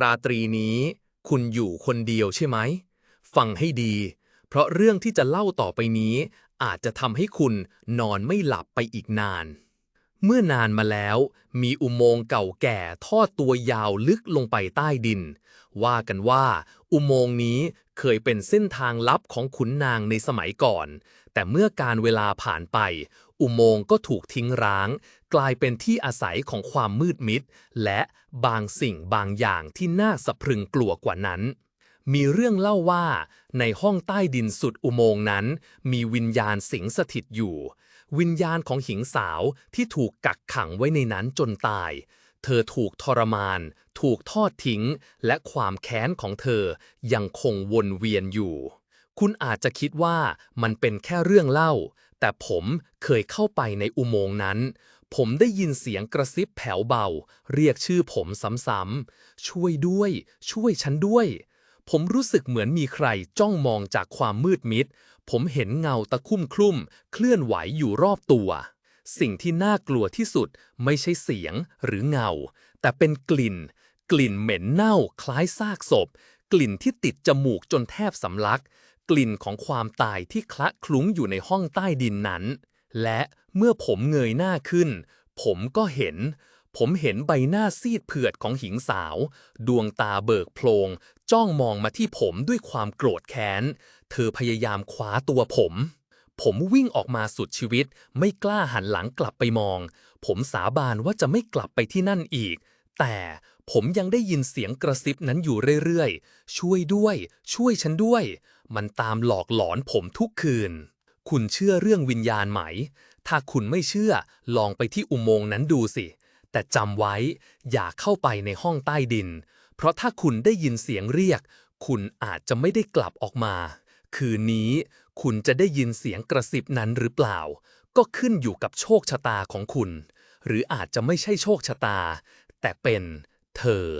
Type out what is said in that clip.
ราตรีนี้คุณอยู่คนเดียวใช่ไหม ฟังให้ดี เพราะเรื่องที่จะเล่าต่อไปนี้ อาจจะทำให้คุณนอนไม่หลับไปอีกนาน เมื่อนานมาแล้ว มีอุโมงค์เก่าแก่ทอดตัวยาวลึกลงไปใต้ดิน ว่ากันว่า อุโมงค์นี้เคยเป็นเส้นทางลับของขุนนางในสมัยก่อน แต่เมื่อการเวลาผ่านไป อุโมงค์ก็ถูกทิ้งร้าง กลายเป็นที่อาศัยของความมืดมิด และบางสิ่งบางอย่างที่น่าสะพรึงกลัวกว่านั้น มีเรื่องเล่าว่า ในห้องใต้ดินสุดอุโมงค์นั้น มีวิญญาณสิงสถิตอยู่ วิญญาณของหญิงสาวที่ถูกกักขังไว้ในนั้นจนตาย เธอถูกทรมาน ถูกทอดทิ้ง และความแค้นของเธอยังคงวนเวียนอยู่ คุณอาจจะคิดว่ามันเป็นแค่เรื่องเล่า แต่ผมเคยเข้าไปในอุโมงค์นั้น ผมได้ยินเสียงกระซิบแผ่วเบา เรียกชื่อผมซ้ำๆ ช่วยด้วย ช่วยฉันด้วย ผมรู้สึกเหมือนมีใครจ้องมองจากความมืดมิด ผมเห็นเงาตะคุ่มคลุ่ม เคลื่อนไหวอยู่รอบตัว สิ่งที่น่ากลัวที่สุดไม่ใช่เสียงหรือเงา แต่เป็นกลิ่น กลิ่นเหม็นเน่าคล้ายซากศพ กลิ่นที่ติดจมูกจนแทบสำลัก กลิ่นของความตายที่คละคลุ้งอยู่ในห้องใต้ดินนั้น และเมื่อผมเงยหน้าขึ้น ผมก็เห็น ผมเห็นใบหน้าซีดเผือดของหญิงสาว ดวงตาเบิกโพลงจ้องมองมาที่ผมด้วยความโกรธแค้น เธอพยายามคว้าตัวผม ผมวิ่งออกมาสุดชีวิต ไม่กล้าหันหลังกลับไปมอง ผมสาบานว่าจะไม่กลับไปที่นั่นอีก แต่ผมยังได้ยินเสียงกระซิบนั้นอยู่เรื่อยๆ ช่วยด้วย ช่วยฉันด้วย มันตามหลอกหลอนผมทุกคืน คุณเชื่อเรื่องวิญญาณไหม ถ้าคุณไม่เชื่อ ลองไปที่อุโมงค์นั้นดูสิ แต่จำไว้ อย่าเข้าไปในห้องใต้ดิน เพราะถ้าคุณได้ยินเสียงเรียก คุณอาจจะไม่ได้กลับออกมา คืนนี้ คุณจะได้ยินเสียงกระซิบนั้นหรือเปล่า ก็ขึ้นอยู่กับโชคชะตาของคุณหรืออาจจะไม่ใช่โชคชะตา แต่เป็นเธอ